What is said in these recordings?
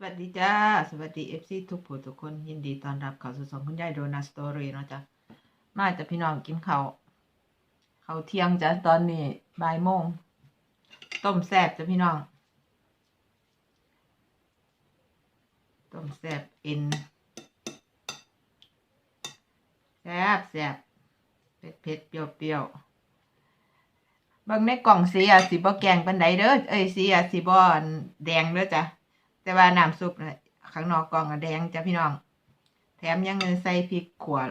สวัสดีจ้า สวัสดีเอฟซีทุกผู้ทุกคนยินดีต้อนรับเข้าสู่สองคุณยายโดนัทสตอรี่เนาะจ้ะมาจ้ะพี่น้องกินข้าวข้าวเที่ยงจ้ะตอนนี้บ่ายโมง ต้มแซ่บจ้ะพี่น้อง ต้มแซ่บเอ็นแซ่บแซ่บเผ็ดเผ็ดเปรี้ยวเปรี้ยวบิ่งในกล่องสีอะสีบ่แกงปานใดเด้อเอ้ยสีอะสีบอแดงเด้อจ้ะ แต่ว่าน้ำซุปน่ะข้างนอกกองอะแดงจ้ะพี่น้อง แถมยังใส่พริกขวด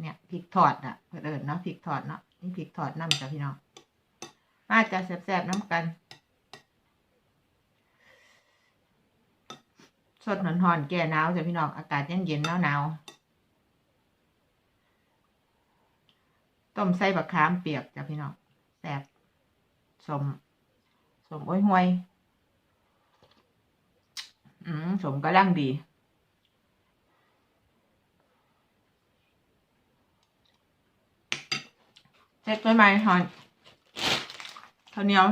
เนี่ยพริกทอดอะเพิ่นเอิญเนาะพริกทอดเนาะนี่พริกทอดน้ำจ้ะพี่น้อง มาจ้ะแซ่บๆน้ำกัน สดหนอนๆแก่หนาวจ้ะพี่น้องอากาศเย็นๆหนาวๆต้มใส่บักขามเปียกจ้ะพี่น้องแซ่บสมสมโอ้ยห่วย อืมสมก็ร่างดี เสร็จไปไหมฮอนข้าวเหนียว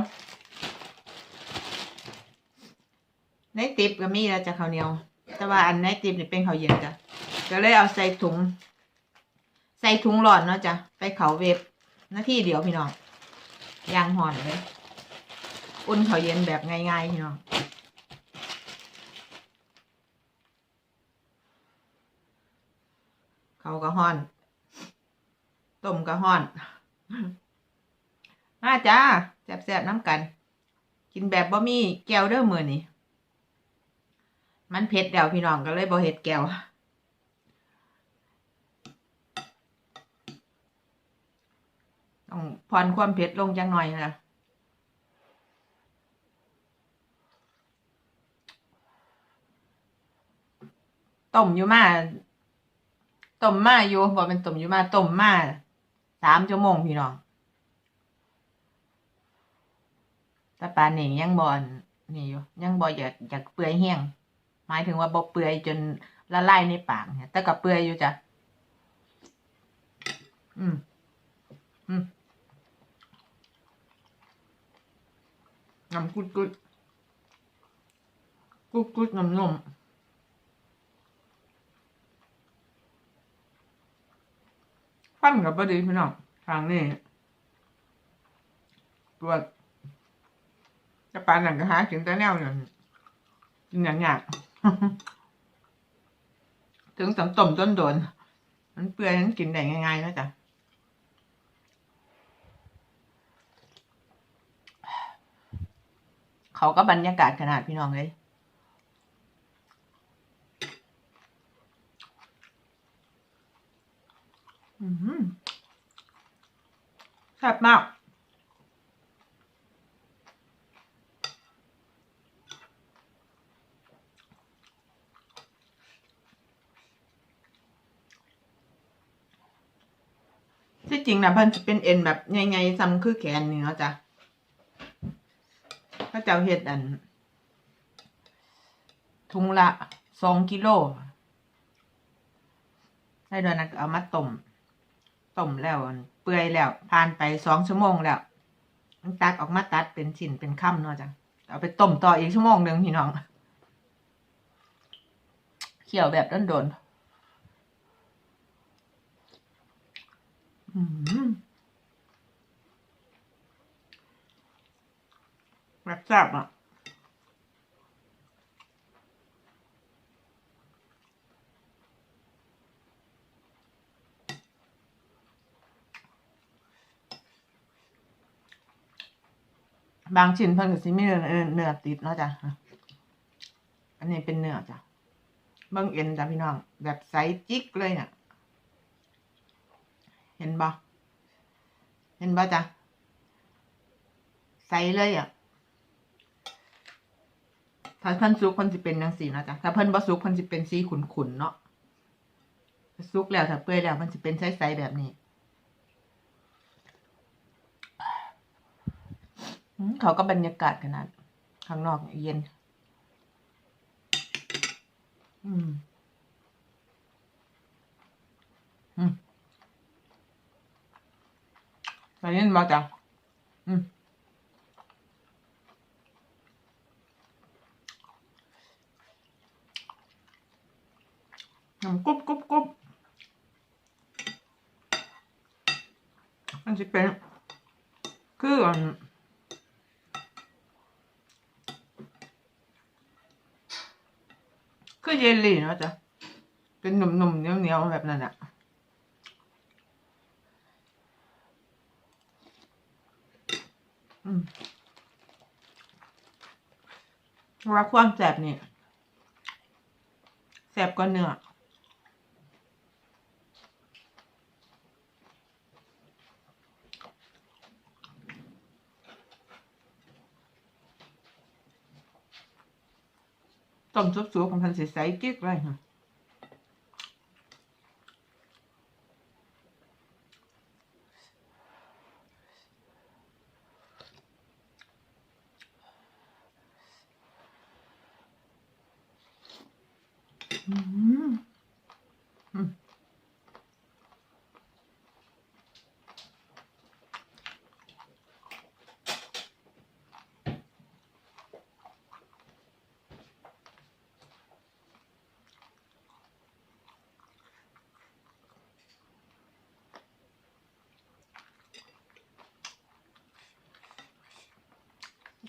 ในติบก็มีแล้วจ้ะข้าวเหนียว แต่ว่าอันในติบนี่เป็นข้าวเย็นจ้ะก็เลยเอาใส่ถุง ใส่ถุงหลอดเนาะจ้ะไปเขาเวฟหน้าที่เดียวพี่น้องยางห่อนเลย อุ่นข้าวเย็นแบบง่ายๆพี่น้อง เขาก็ห้อน ต้มก็ห้อน มาจ้าแซ่บๆน้ำกัน กินแบบบ่มีแก้วเด้อมือนี่มันเผ็ดเดี๋ยวพี่น้องก็เลยบ่เฮ็ดแก้วต้องผ่อนความเผ็ดลงจังหน่อยนะต้มอยู่มา ต้มมาอยู่บอกเป็นต้มอยู่มาต้มมาสามชั่วโมงพี่น้องต่ปลานี่ยังบอนนี่อยู่ยังบออยากอยากเปื่อยแห้งหมายถึงว่าบอเปื่อยจนละลายในปากเนี่ยแต่ก็เปื่อยอยู่จ้ะอืมอืมน้ำกุดกุดกุดกุดน้ำนม ฟันกับบดีพี่น้องทางนี้ปวดจะปานหนังก็หากินแต่แนวอย่างกินอย่างยากถึงสมต้มต้นโดน มันเปื่อยมันกินได้ง่ายๆนะจ๊ะเขาก็บรรยากาศขนาดพี่น้องเลย อืม แซ่บมาก ที่จริงนะเพิ่นจะเป็นเอ็นแบบใหญ่ๆซ้ำคือแขนเนาะจ้ะพระเจ้าเฮ็ดอัน ทุงละสองกิโลได้ด้วยนะเอามาต้ม ต้มแล้วเปื่อยแล้วผ่านไปสองชั่วโมงแล้วมันตักออกมาตัดเป็นชิ้นเป็นค่ำเนาะจ้ะเอาไปต้มต่ออีกชั่วโมงหนึ่งพี่น้องเคี่ยวแบบโดนๆอืมแบบแซ่บอะ บางชิ้นเพิ่นก็สิมีเนื้อเนื้อติดเนาะจ้ะอันนี้เป็นเนื้อจ้ะเบิ่งเอ็นจ้ะพี่น้อง แบบใสจิกเลยเนี่ยเห็นบ่เห็นบ่จ้ะใสเลยอะถ้าเพิ่นสุกเพิ่นสิเป็นจังซี่เนะจ้ะถ้าเพิ่นบ่สุกเพิ่นสิเป็นสีขุ่นๆเนาะสุกแล้วถ้าเปื่อยแล้วมันสิเป็นใสๆแบบนี้ อืม เขาก็บรรยากาศขนาดข้างนอกเย็น อืม อืมไปเย็นมาจ้ะอืมน้ำกรุบกรุบกรุบมันจะเป็น คือ อันคือเยลลี่เนาะจ๊ะ เป็นหนุ่มๆเหนียวๆแบบนั้นอะว่าความแสบนี่แสบกว่าเนื้อ ต้มซุปๆของพันใสๆกิ๊กเลยค่ะ อืมอืม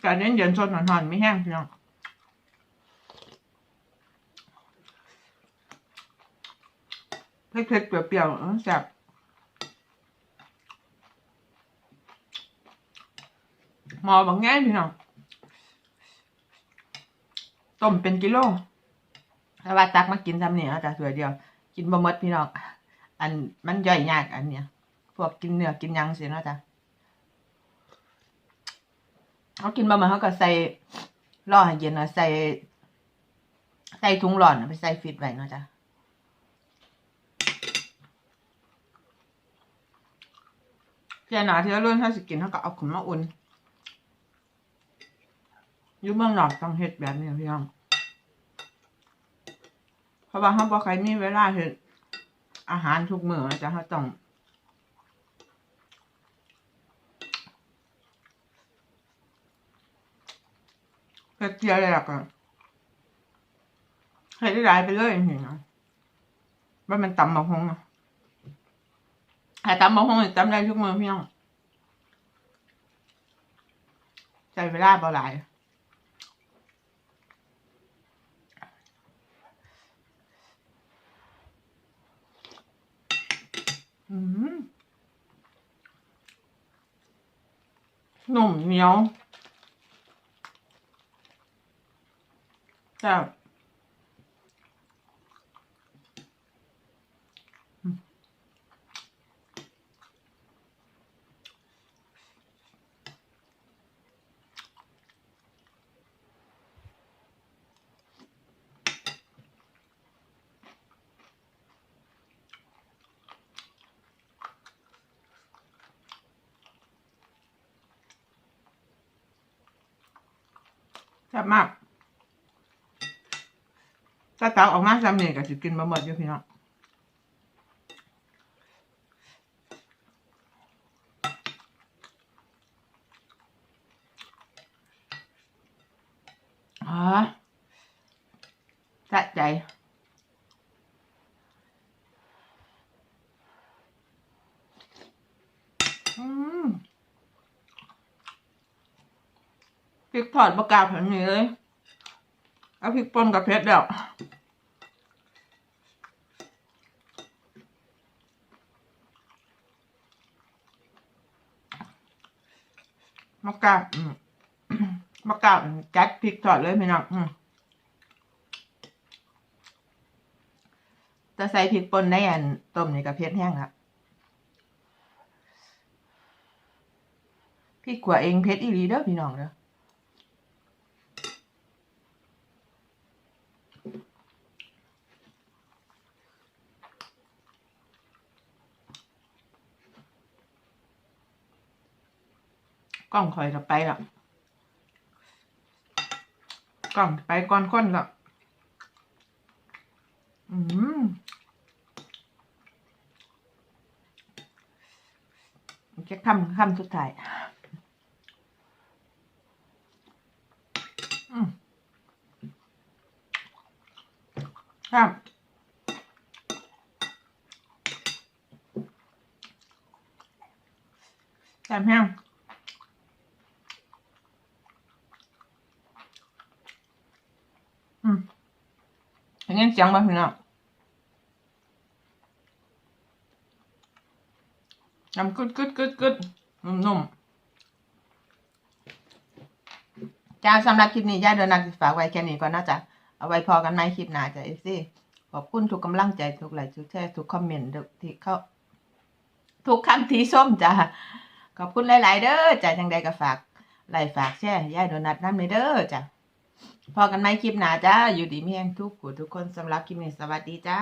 การเล่นเย็นสดหนอนๆไม่แห้งพี่น้องเผ็ดๆเปรี้ยวๆแซ่บหมอบางแง่พี่น้องต้มเป็นกิโลแต่ว่าตักมากินทำเนี่ยจ้ะสวยเดียว กินบะมดพี่น้อง อันมันย่อยยากอันเนี้ย พวกกินเนื้อกินยังเสิเนะจ้ะ เขากินบะหมี่เขาก็ใส่รอให้เย็นนะใส่ ใส่ถุงร้อนนะไปใส่ฟิตไว้นะจ้ะเจ้าหนาที่รุ่นถ้าสิกินเขาก็เอาขนมาอุ่นยุ่เมืองนอกต้องเฮ็ดแบบนี้พี่น้องเพราะว่าเขาบอกใครมีเวลาเฮ็ดอาหารทุกมื้อนะจะเขาต้อง เฮ็เทียอะไรล่ะก็เฮ็ดได้หลายไปเลยนี่นะว่ามันตำบักฮงอะถ้าตำบักฮงนี่ตำได้ทุกมื้อพี่น้องใช้เวลาเบาหลายหนุ่มเหนียว แซ่บ ซากถ้าตักออกมาซ้ำนี่ยก็สิกินบ่หมดอยู่พี่น้องอ๋อสะใจอืมพริกทอดบะกล้าแบบนี้เลย เอาพริกป่นกับเผ็ดแล้วมะกาดอืมมะกาดจัดพริกทอดเลยพี่น้องอืมจะใส่พริกป่นในอันต้มนี่กับเผ็ดแห้งละพี่ขัวเองเผ็ดอีหลีเด้อพี่น้องเด้อ กล้องคอยจะไปละกล้องไปก่อนคนละอืมจะคำคำสุดท้ายอืมครับ แซ่บแห้งอืมอ ย่างนี้เสียงบ้างพี่น้องน้ำกึดกึดกึดกึดนุ่มๆจ้าสำหรับคลิปนี้ย่าเดินนักฝากไว้แค่นี้ก่อนนะจ๊ะเอาไว้พอกันไหมคลิปหน้าจ้ะเอซี่ขอบคุณทุกกำลังใจทุกไลค์ทุกแชร์ทุกคอมเมนต์ที่เข้าทุกคำที่ส้มจ้ะขอบคุณหลาย ๆ เด้อจ้ะจังใดก็ฝากไลค์ฝากแชร์ย่ายโดนัทน้ำเลยเด้อจ้ะ พอกันไหมคลิปหนาจ้า อยู่ดีมีแรงทุกขูทุกคนสำหรับคลิปนี้สวัสดีจ้า